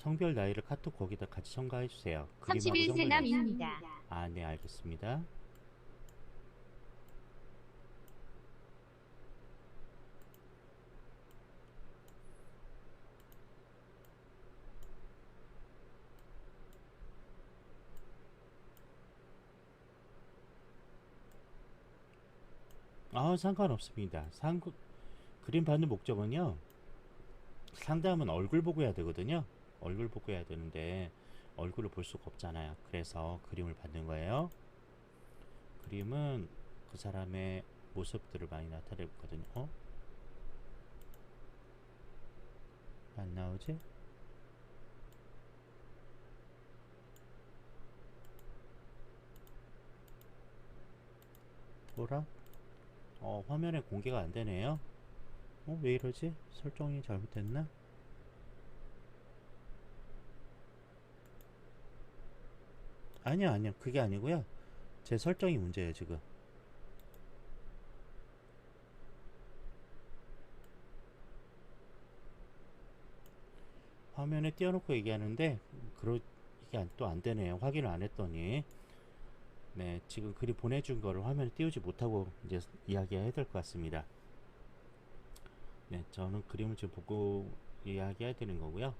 성별 나이를 카톡 거기다 같이 첨가해 주세요. 그림하고 31세 성별 나이. 남입니다. 아, 네, 알겠습니다. 아, 상관없습니다. 상, 그림 받는 목적은요, 상담은 얼굴 보고 해야 되거든요. 얼굴 보고 해야 되는데, 얼굴을 볼 수가 없잖아요. 그래서 그림을 받는 거예요. 그림은 그 사람의 모습들을 많이 나타내거든요. 어? 안 나오지? 뭐라? 어, 화면에 공개가 안 되네요. 어, 왜 이러지? 설정이 잘못됐나? 아니요, 아니요. 그게 아니고요. 제 설정이 문제예요, 지금. 화면에 띄워놓고 얘기하는데, 그러, 이게 또 안 되네요. 확인을 안 했더니. 네, 지금 글이 보내준 거를 화면에 띄우지 못하고 이제 이야기해야 될 것 같습니다. 네, 저는 그림을 지금 보고 이야기해야 되는 거고요.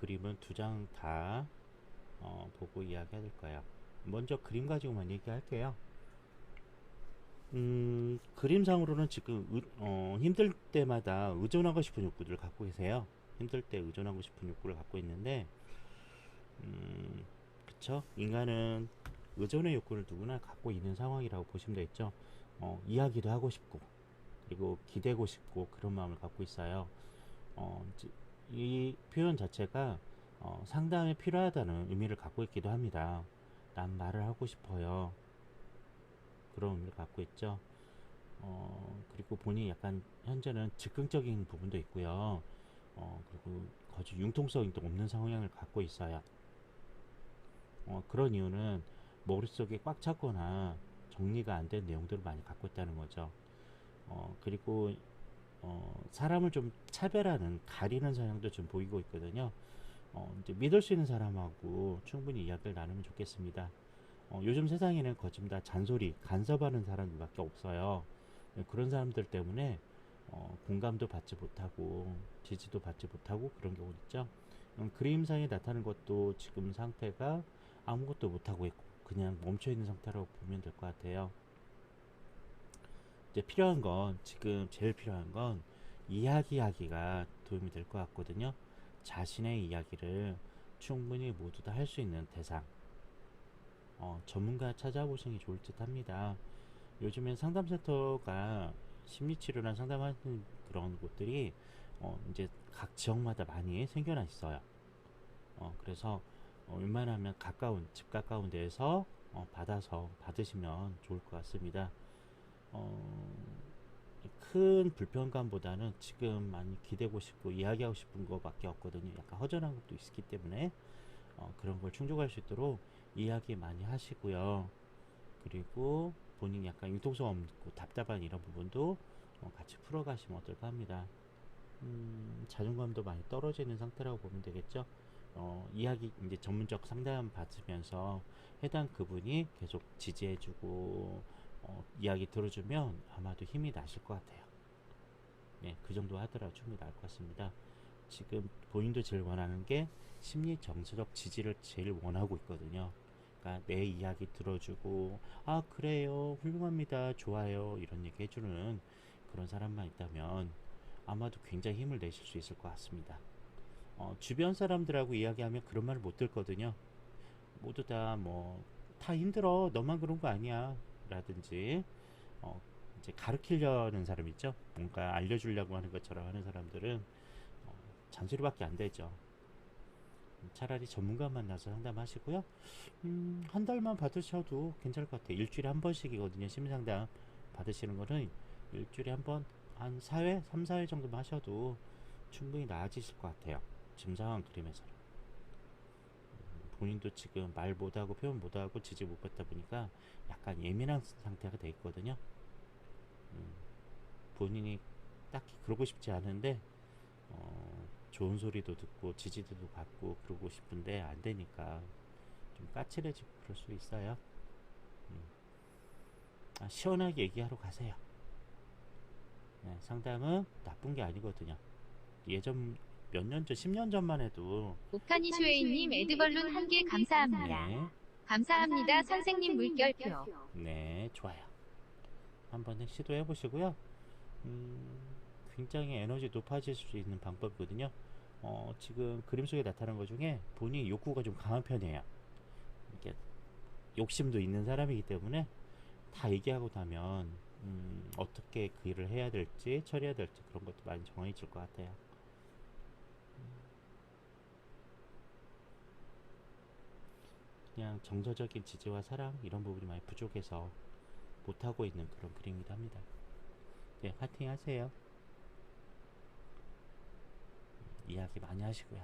그림은 두 장 다 어, 보고 이야기해야 될 거예요. 먼저 그림 가지고만 얘기할게요. 음, 그림상으로는 지금 의- 어, 힘들 때마다 의존하고 싶은 욕구들을 갖고 계세요. 힘들 때 의존하고 싶은 욕구를 갖고 있는데, 음, 그쵸? 인간은 의존의 욕구를 누구나 갖고 있는 상황이라고 보시면 되겠죠. 어, 이야기도 하고 싶고, 그리고 기대고 싶고, 그런 마음을 갖고 있어요. 어, 이 표현 자체가 어, 상당히 필요하다는 의미를 갖고 있기도 합니다. 난 말을 하고 싶어요. 그런 의미를 갖고 있죠. 어, 그리고 본인이 약간 현재는 즉흥적인 부분도 있고요. 어, 그리고 거주 융통성이 또 없는 성향을 갖고 있어요. 어, 그런 이유는 머릿속에 꽉 찼거나 정리가 안 된 내용들을 많이 갖고 있다는 거죠. 어, 그리고 어, 사람을 좀 차별하는 가리는 성향도 좀 보이고 있거든요. 어, 이제 믿을 수 있는 사람하고 충분히 이야기를 나누면 좋겠습니다. 어, 요즘 세상에는 거짓 다 잔소리, 간섭하는 사람들밖에 없어요. 네, 그런 사람들 때문에 어, 공감도 받지 못하고 지지도 받지 못하고 그런 경우 있죠. 음, 그림상에 나타나는 것도 지금 상태가 아무것도 못하고 있고 그냥 멈춰 있는 상태라고 보면 될 것 같아요. 이제 필요한 건 지금 제일 필요한 건 이야기하기가 도움이 될 것 같거든요. 자신의 이야기를 충분히 모두 다 할 수 있는 대상, 어, 전문가 찾아보시는 게 좋을 듯 합니다. 요즘엔 상담센터가 심리치료나 상담하는 그런 곳들이 어, 이제 각 지역마다 많이 생겨나 있어요. 어, 그래서 어, 웬만하면 가까운, 집 가까운 데에서 어, 받아서 받으시면 좋을 것 같습니다. 어, 큰 불편감보다는 지금 많이 기대고 싶고 이야기하고 싶은 것밖에 없거든요. 약간 허전한 것도 있기 때문에 어, 그런 걸 충족할 수 있도록 이야기 많이 하시고요. 그리고 본인이 약간 융통성 없고 답답한 이런 부분도 어, 같이 풀어가시면 어떨까 합니다. 음, 자존감도 많이 떨어지는 상태라고 보면 되겠죠. 어, 이야기 이제 전문적 상담 받으면서 해당 그분이 계속 지지해주고 어, 이야기 들어주면 아마도 힘이 나실 것 같아요. 네, 그 정도 하더라도 충분히 나을 것 같습니다. 지금 본인도 제일 원하는 게 심리 정서적 지지를 제일 원하고 있거든요. 그러니까 내 이야기 들어주고 아 그래요 훌륭합니다 좋아요 이런 얘기 해주는 그런 사람만 있다면 아마도 굉장히 힘을 내실 수 있을 것 같습니다. 어, 주변 사람들하고 이야기하면 그런 말을 못 듣거든요. 모두 다 뭐 다 힘들어 너만 그런 거 아니야 라든지 어, 이제 가르치려는 사람 있죠. 뭔가 알려주려고 하는 것처럼 하는 사람들은 어, 잔소리밖에 안 되죠. 차라리 전문가 만나서 상담하시고요. 음, 한 달만 받으셔도 괜찮을 것 같아요. 일주일에 한 번씩이거든요. 심리상담 받으시는 거는 일주일에 한 번, 한 4회, 3, 4회 정도만 하셔도 충분히 나아지실 것 같아요. 증상한 그림에서. 음, 본인도 지금 말 못하고 표현 못하고 지지 못 받다 보니까 약간 예민한 상태가 돼 있거든요. 음, 본인이 딱히 그러고 싶지 않은데, 어, 좋은 소리도 듣고 지지도 받고 그러고 싶은데 안 되니까 좀 까칠해지고 그럴 수 있어요. 음. 아, 시원하게 얘기하러 가세요. 네, 상담은 나쁜 게 아니거든요. 예전 몇 년 전, 10년 전만 해도 오카니쇼에이님 에드벌룬 한 개 감사합니다. 네, 감사합니다 선생님 물결표. 네, 좋아요. 한번 시도해 보시고요. 음, 굉장히 에너지 높아질 수 있는 방법이거든요. 어, 지금 그림 속에 나타난 것 중에 본인이 욕구가 좀 강한 편이에요. 이렇게 욕심도 있는 사람이기 때문에 다 얘기하고 나면 음, 어떻게 그 일을 해야 될지 처리해야 될지 그런 것도 많이 정해질 것 같아요. 그냥 정서적인 지지와 사랑 이런 부분이 많이 부족해서 못하고 있는 그런 그림이기도 합니다. 네, 파이팅 하세요. 이야기 많이 하시고요.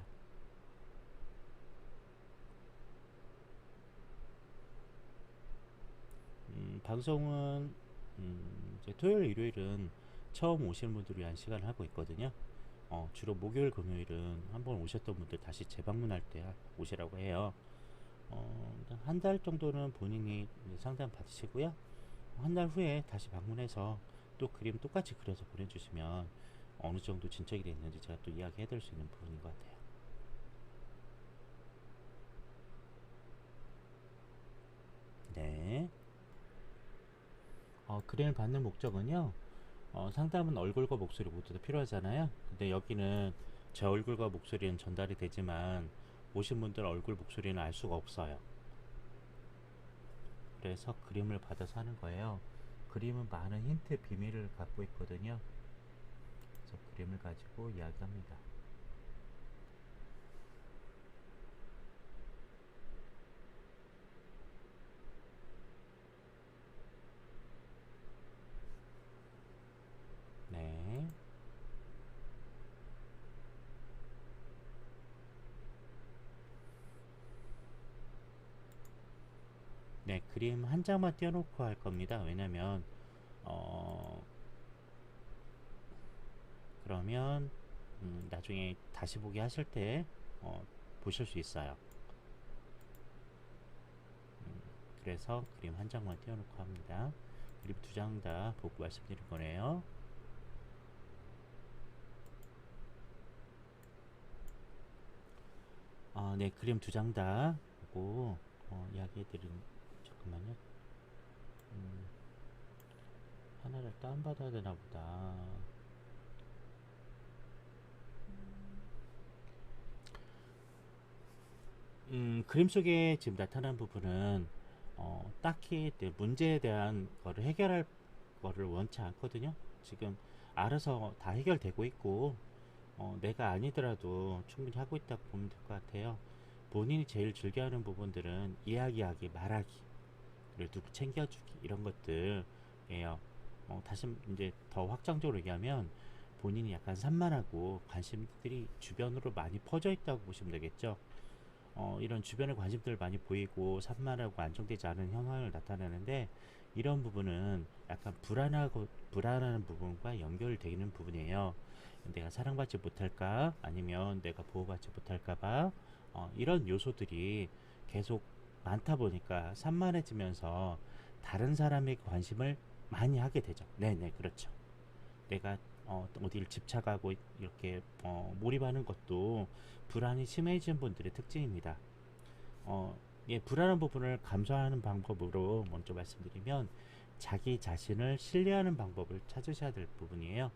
음, 방송은 음, 토요일, 일요일은 처음 오시는 분들을 위한 시간을 하고 있거든요. 어, 주로 목요일, 금요일은 한번 오셨던 분들 다시 재방문할 때 오시라고 해요. 어, 한 달 정도는 본인이 상담 받으시고요. 한 달 후에 다시 방문해서 또 그림 똑같이 그려서 보내주시면 어느 정도 진척이 됐는지 제가 또 이야기해 드릴 수 있는 부분인 것 같아요. 네. 어, 그림을 받는 목적은요. 어, 상담은 얼굴과 목소리 모두 다 필요하잖아요. 근데 여기는 제 얼굴과 목소리는 전달이 되지만 오신 분들 얼굴 목소리는 알 수가 없어요. 그래서 그림을 받아서 하는 거예요. 그림은 많은 힌트 비밀을 갖고 있거든요. 그래서 그림을 가지고 이야기합니다. 네. 네, 그림 한 장만 띄워놓고 할 겁니다. 왜냐면, 어, 그러면, 음, 나중에 다시 보기 하실 때, 어, 보실 수 있어요. 음, 그래서 그림 한 장만 띄워놓고 합니다. 그림 두 장 다 보고 말씀드릴 거네요. 아, 네, 그림 두 장 다 보고, 어, 이야기해 드린, 잠깐만요. 음, 하나를 다운받아야 되나 보다. 음, 그림 속에 지금 나타난 부분은 어, 딱히 내 문제에 대한 거를 해결할 거를 원치 않거든요. 지금 알아서 다 해결되고 있고 어, 내가 아니더라도 충분히 하고 있다고 보면 될 것 같아요. 본인이 제일 즐겨하는 부분들은 이야기하기, 말하기, 그리고 누구 챙겨주기 이런 것들이에요. 어, 다시 이제 더 확장적으로 얘기하면 본인이 약간 산만하고 관심들이 주변으로 많이 퍼져 있다고 보시면 되겠죠. 어, 이런 주변에 관심들을 많이 보이고 산만하고 안정되지 않은 현황을 나타내는데 이런 부분은 약간 불안하고 불안한 부분과 연결되는 부분이에요. 내가 사랑받지 못할까 아니면 내가 보호받지 못할까봐 어, 이런 요소들이 계속 많다 보니까 산만해지면서 다른 사람의 관심을 많이 하게 되죠. 네네 그렇죠. 내가 어, 어디를 집착하고 이렇게 어, 몰입하는 것도 불안이 심해진 분들의 특징입니다. 어, 예, 불안한 부분을 감소하는 방법으로 먼저 말씀드리면 자기 자신을 신뢰하는 방법을 찾으셔야 될 부분이에요.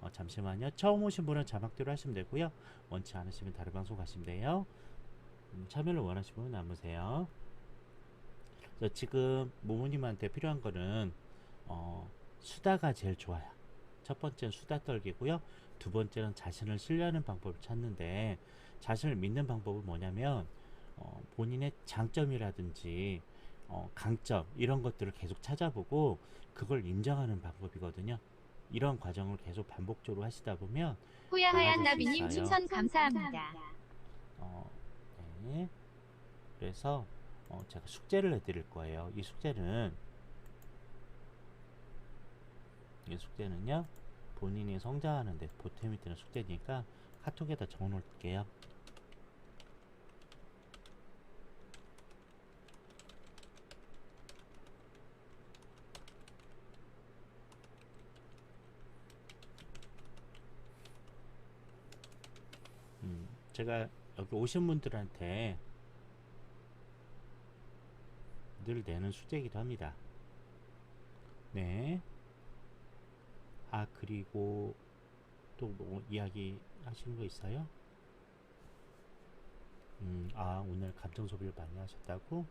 어, 잠시만요. 처음 오신 분은 자막대로 하시면 되고요. 원치 않으시면 다른 방송 가시면 돼요. 음, 참여를 원하시는 분은 남으세요. 그래서 지금 모모님한테 필요한 거는 어, 수다가 제일 좋아요. 첫 번째는 수다 떨기고요. 두 번째는 자신을 신뢰하는 방법을 찾는데 자신을 믿는 방법은 뭐냐면 어, 본인의 장점이라든지 어, 강점 이런 것들을 계속 찾아보고 그걸 인정하는 방법이거든요. 이런 과정을 계속 반복적으로 하시다 보면 호야하얀 나비님. 추천 감사합니다. 어, 네. 그래서 어, 제가 숙제를 해드릴 거예요. 이 숙제는 이 숙제는요 본인이 성장하는데 보탬이 되는 숙제니까 카톡에다 적어 놓을게요. 음, 제가 여기 오신 분들한테 늘 내는 숙제이기도 합니다. 네. 아, 그리고 또 뭐 이야기 하시는 거 있어요? 음, 아, 오늘 감정 소비를 많이 하셨다고?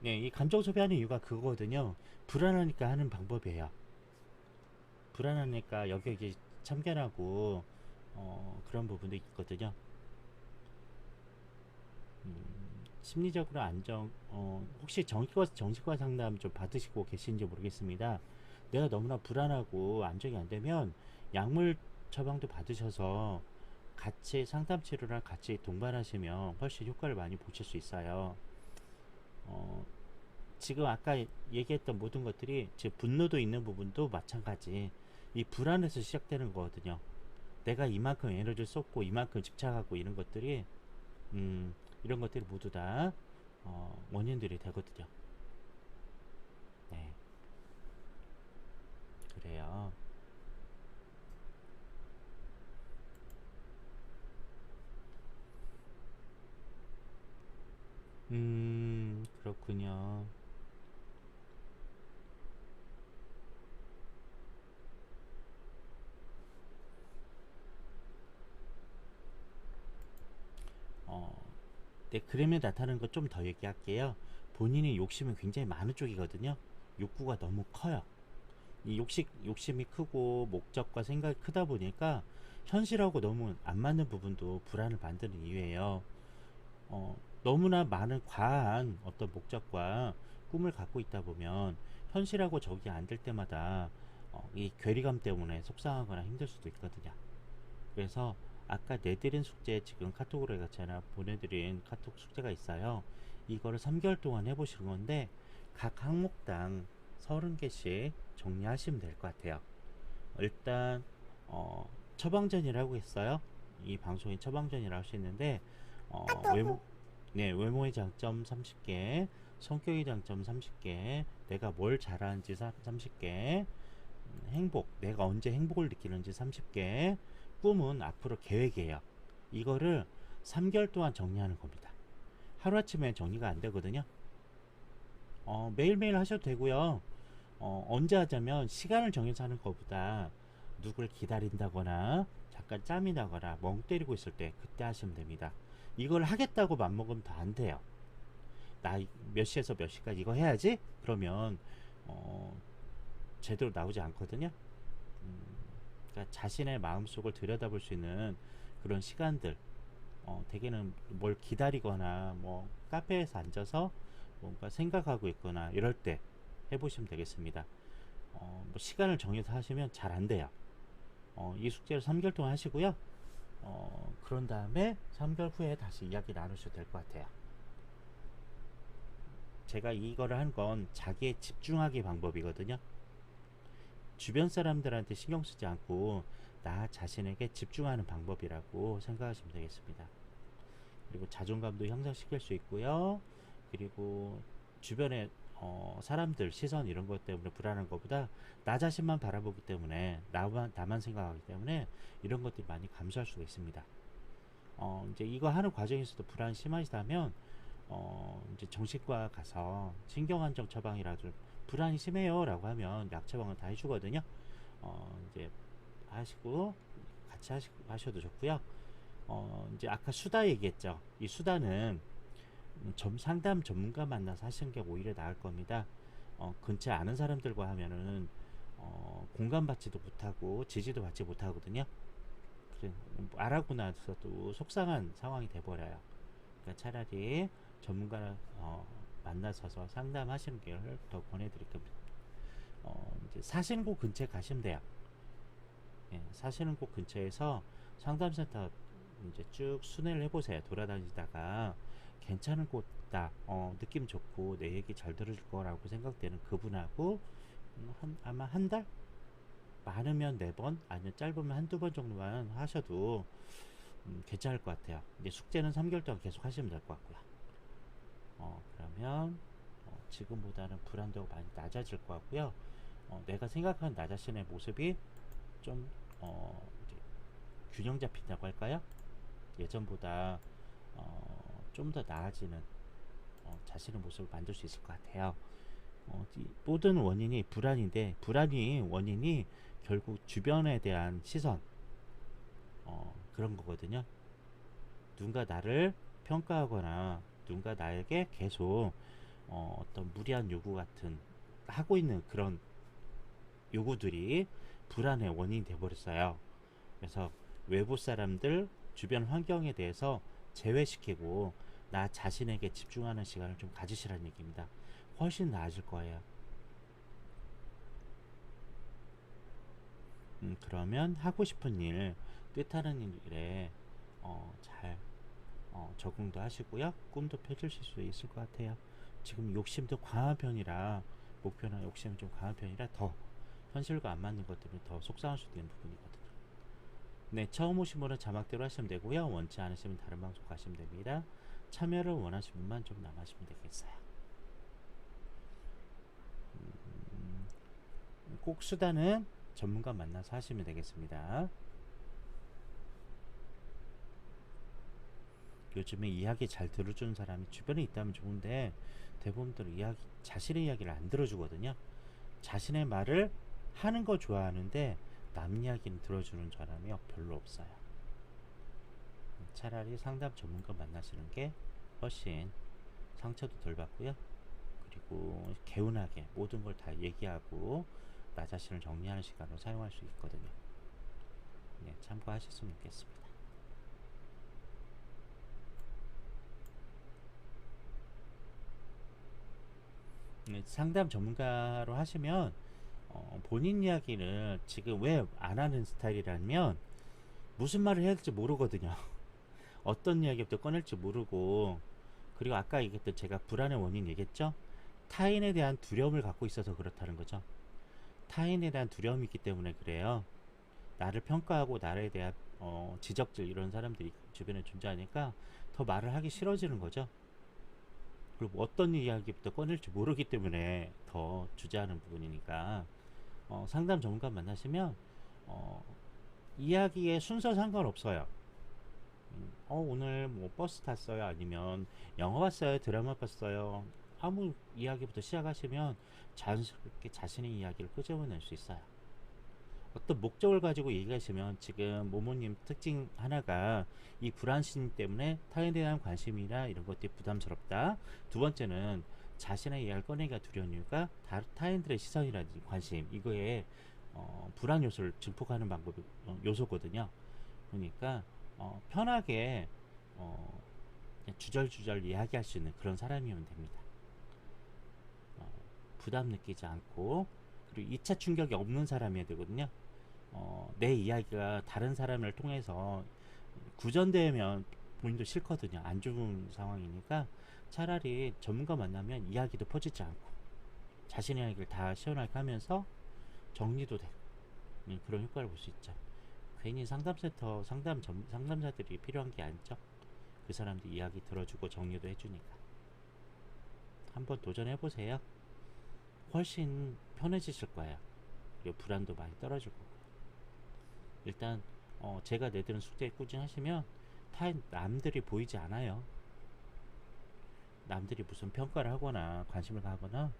네, 이 감정 소비하는 이유가 그거거든요. 불안하니까 하는 방법이에요. 불안하니까 여기저기 참견하고, 어, 그런 부분도 있거든요. 음, 심리적으로 안정, 어, 혹시 정신과, 정신과 상담 좀 받으시고 계신지 모르겠습니다. 내가 너무나 불안하고 안정이 안 되면 약물 처방도 받으셔서 같이 상담 치료랑 같이 동반하시면 훨씬 효과를 많이 보실 수 있어요. 어, 지금 아까 얘기했던 모든 것들이 즉 분노도 있는 부분도 마찬가지 이 불안에서 시작되는 거거든요. 내가 이만큼 에너지를 쏟고 이만큼 집착하고 이런 것들이 음, 이런 것들이 모두 다 어, 원인들이 되거든요. 네. 그래요. 음, 그렇군요. 어, 네, 그림에 나타나는 거좀더 얘기할게요. 본인의 욕심은 굉장히 많은 쪽이거든요. 욕구가 너무 커요. 이 욕심, 욕심이 크고 목적과 생각이 크다 보니까 현실하고 너무 안 맞는 부분도 불안을 만드는 이유예요. 어, 너무나 많은 과한 어떤 목적과 꿈을 갖고 있다 보면 현실하고 적이 안 될 때마다 어, 이 괴리감 때문에 속상하거나 힘들 수도 있거든요. 그래서 아까 내드린 숙제 지금 카톡으로 제가 보내드린 카톡 숙제가 있어요. 이거를 3개월 동안 해보시는 건데 각 항목당 30개씩 정리하시면 될 것 같아요. 일단 어, 처방전이라고 했어요. 이 방송이 처방전이라고 있는데 어, 외모, 네, 외모의 장점 30개, 성격의 장점 30개, 내가 뭘 잘하는지 30개, 음, 행복, 내가 언제 행복을 느끼는지 30개, 꿈은 앞으로 계획이에요. 이거를 3개월 동안 정리하는 겁니다. 하루아침에 정리가 안 되거든요. 어, 매일매일 하셔도 되고요. 어, 언제 하자면 시간을 정해서 하는 것보다 누굴 기다린다거나 잠깐 짬이 나거나 멍 때리고 있을 때 그때 하시면 됩니다. 이걸 하겠다고 맘먹으면 더안 돼요. 나 몇 시에서 몇 시까지 이거 해야지? 그러면 어, 제대로 나오지 않거든요. 음, 그러니까 자신의 마음속을 들여다볼 수 있는 그런 시간들 어, 대개는 뭘 기다리거나 뭐 카페에서 앉아서 뭔가 생각하고 있거나 이럴 때 해보시면 되겠습니다. 어, 뭐 시간을 정해서 하시면 잘 안 돼요. 어, 이 숙제를 3개월 동안 하시고요. 어, 그런 다음에 3개월 후에 다시 이야기 나누셔도 될 것 같아요. 제가 이거를 한 건 자기의 집중하기 방법이거든요. 주변 사람들한테 신경 쓰지 않고 나 자신에게 집중하는 방법이라고 생각하시면 되겠습니다. 그리고 자존감도 향상시킬 수 있고요. 그리고 주변에 어, 사람들 시선 이런 것 때문에 불안한 것보다 나 자신만 바라보기 때문에 나만 나만 생각하기 때문에 이런 것들이 많이 감소할 수가 있습니다. 어, 이제 이거 하는 과정에서도 불안 심하시다면 어, 이제 정신과 가서 신경안정 처방이라도 불안이 심해요 라고 하면 약 처방을 다 해주거든요. 어, 이제 하시고 같이 하시, 하셔도 좋고요. 어, 이제 아까 수다 얘기했죠. 이 수다는 음, 점 상담 전문가 만나서 하시는 게 오히려 나을 겁니다. 어, 근처에 아는 사람들과 하면은 어, 공감받지도 못하고 지지도 받지 못하거든요. 말하고 나서도 속상한 상황이 돼버려요. 그러니까 차라리 전문가를 어, 만나서서 상담하시는 게더 권해드릴 겁니다. 어, 이제 사시는 곳 근처에 가시면 돼요. 예, 사시는 곳 근처에서 상담센터 이제 쭉 순회를 해보세요. 돌아다니다가 괜찮은 곳다, 어, 느낌 좋고 내 얘기 잘 들어줄 거라고 생각되는 그분하고 음, 한, 아마 한 달? 많으면 네 번, 아니면 짧으면 한두 번 정도만 하셔도 음, 괜찮을 것 같아요. 이제 숙제는 3개월 동안 계속 하시면 될 것 같고요. 어, 그러면 어, 지금보다는 불안도가 많이 낮아질 것 같고요. 어, 내가 생각하는 나 자신의 모습이 좀 어, 균형 잡힌다고 할까요? 예전보다 어, 좀 더 나아지는 어, 자신의 모습을 만들 수 있을 것 같아요. 어, 이 모든 원인이 불안인데 불안이 원인이 결국 주변에 대한 시선 어, 그런 거거든요. 누군가 나를 평가하거나 누군가 나에게 계속 어, 어떤 무리한 요구 같은 하고 있는 그런 요구들이 불안의 원인이 돼버렸어요. 그래서 외부 사람들 주변 환경에 대해서 제외시키고 나 자신에게 집중하는 시간을 좀 가지시라는 얘기입니다. 훨씬 나아질 거예요. 음, 그러면 하고 싶은 일, 뜻하는 일에 어, 잘 어, 적응도 하시고요. 꿈도 펼치실 수 있을 것 같아요. 지금 욕심도 강한 편이라 목표나 욕심이 좀 강한 편이라 더 현실과 안 맞는 것들은 더 속상할 수도 있는 부분이거든요. 네, 처음 오신 분은 자막대로 하시면 되고요. 원치 않으시면 다른 방송 가시면 됩니다. 참여를 원하시는 분만 좀 남아주시면 되겠어요. 음, 꼭 수단은 전문가 만나서 하시면 되겠습니다. 요즘에 이야기 잘 들어주는 사람이 주변에 있다면 좋은데 대부분들 이야기 자신의 이야기를 안 들어주거든요. 자신의 말을 하는 거 좋아하는데 남 이야기는 들어주는 사람이 별로 없어요. 차라리 상담 전문가 만나시는 게 훨씬 상처도 덜 받고요. 그리고 개운하게 모든 걸 다 얘기하고 나 자신을 정리하는 시간으로 사용할 수 있거든요. 네, 참고하셨으면 좋겠습니다. 상담 전문가로 하시면 어, 본인 이야기를 지금 왜 안 하는 스타일이라면 무슨 말을 해야 될지 모르거든요. 어떤 이야기부터 꺼낼지 모르고 그리고 아까 얘기했던 제가 불안의 원인 얘기했죠. 타인에 대한 두려움을 갖고 있어서 그렇다는 거죠. 타인에 대한 두려움이 있기 때문에 그래요. 나를 평가하고 나에 대한 어, 지적질 이런 사람들이 주변에 존재하니까 더 말을 하기 싫어지는 거죠. 그리고 어떤 이야기부터 꺼낼지 모르기 때문에 더 주저하는 부분이니까 어, 상담 전문가 만나시면 어, 이야기의 순서 상관없어요. 음, 어, 오늘 뭐 버스 탔어요? 아니면 영화 봤어요? 드라마 봤어요? 아무 이야기부터 시작하시면 자연스럽게 자신의 이야기를 끄집어낼 수 있어요. 어떤 목적을 가지고 얘기하시면 지금 모모님 특징 하나가 이 불안심 때문에 타인에 대한 관심이나 이런 것들이 부담스럽다. 두 번째는 자신의 이야기를 꺼내기가 두려운 이유가 다, 타인들의 시선이라든지 관심 이거에 어, 불안 요소를 증폭하는 방법이 어, 요소거든요. 그러니까 어, 편하게 어, 주절주절 이야기할 수 있는 그런 사람이면 됩니다. 어, 부담 느끼지 않고 그리고 2차 충격이 없는 사람이어야 되거든요. 어, 내 이야기가 다른 사람을 통해서 구전되면 본인도 싫거든요. 안 좋은 상황이니까 차라리 전문가 만나면 이야기도 퍼지지 않고 자신의 이야기를 다 시원하게 하면서 정리도 되고 음, 그런 효과를 볼 수 있죠. 괜히 상담센터 상담 전, 상담사들이 필요한 게 아니죠. 그 사람들 이야기 들어주고 정리도 해주니까 한번 도전해 보세요. 훨씬 편해지실 거예요. 불안도 많이 떨어질 거고. 일단 어, 제가 내드는 숙제에 꾸준히 하시면 타인 남들이 보이지 않아요. 남들이 무슨 평가를 하거나 관심을 가거나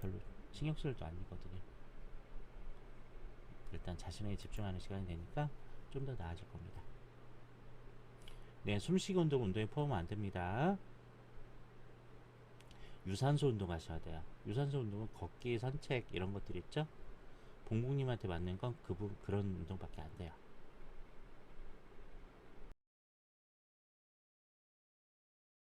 별로 신경 쓸 일도 아니거든요. 일단 자신에게 집중하는 시간이 되니까 좀 더 나아질 겁니다. 네, 숨쉬기 운동 운동에 포함은 안 됩니다. 유산소 운동 하셔야 돼요. 유산소 운동은 걷기, 산책 이런 것들 있죠? 봉봉님한테 맞는 건 그, 그런 운동밖에 안 돼요.